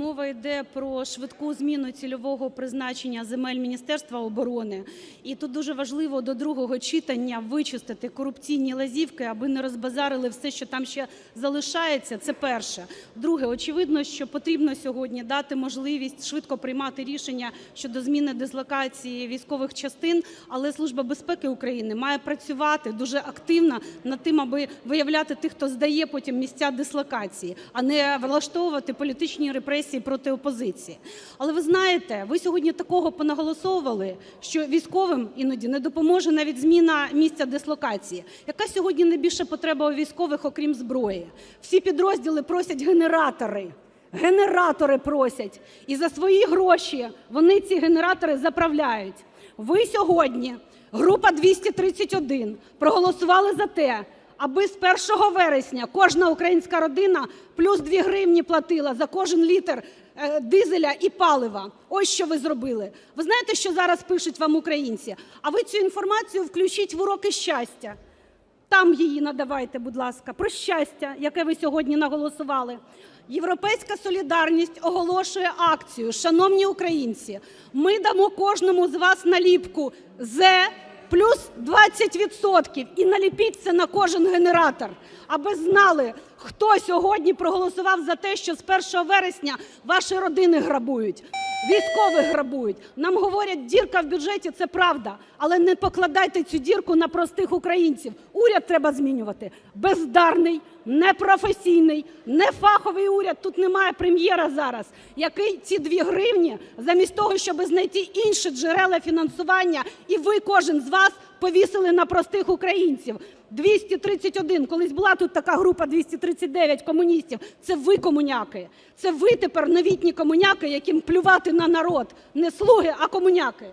мова йде про швидку зміну цільового призначення земель Міністерства оборони. І тут дуже важливо до другого читання вичистити корупційні лазівки, аби не розбазарили все, що там ще залишається. Це перше. Друге, очевидно, що потрібно сьогодні дати можливість швидко приймати рішення щодо зміни дислокації військових частин, але Служба безпеки України має працювати дуже активно над тим, аби виявляти тих, хто здає потім місця дислокації, а не влаштовувати політичні репресії проти опозиції. Але ви знаєте, ви сьогодні такого понаголосовували, що військовим іноді не допоможе навіть зміна місця дислокації. Яка сьогодні найбільша потреба у військових, окрім зброї? Всі підрозділи просять генератори. Генератори просять. І за свої гроші вони ці генератори заправляють. Ви сьогодні, група 231, проголосували за те, аби з 1 вересня кожна українська родина плюс 2 гривні платила за кожен літр е, дизеля і палива. Ось що ви зробили. Ви знаєте, що зараз пишуть вам українці? А ви цю інформацію включіть в уроки щастя. Там її надавайте, будь ласка, про щастя, яке ви сьогодні наголосували. Європейська солідарність оголошує акцію. Шановні українці, ми дамо кожному з вас наліпку «Зе» плюс 20% і наліпіть це на кожен генератор, аби знали, хто сьогодні проголосував за те, що з 1 вересня ваші родини грабують. Військових грабують. Нам говорять, дірка в бюджеті це правда, але не покладайте цю дірку на простих українців. Уряд треба змінювати. Бездарний, непрофесійний, нефаховий уряд. Тут немає прем'єра зараз, який ці дві гривні, замість того, щоб знайти інші джерела фінансування, і ви, кожен з вас, повісили на простих українців. 231, колись була тут така група 239 комуністів. Це ви комуняки. Це ви тепер новітні комуняки, яким плювати на народ. Не слуги, а комуняки.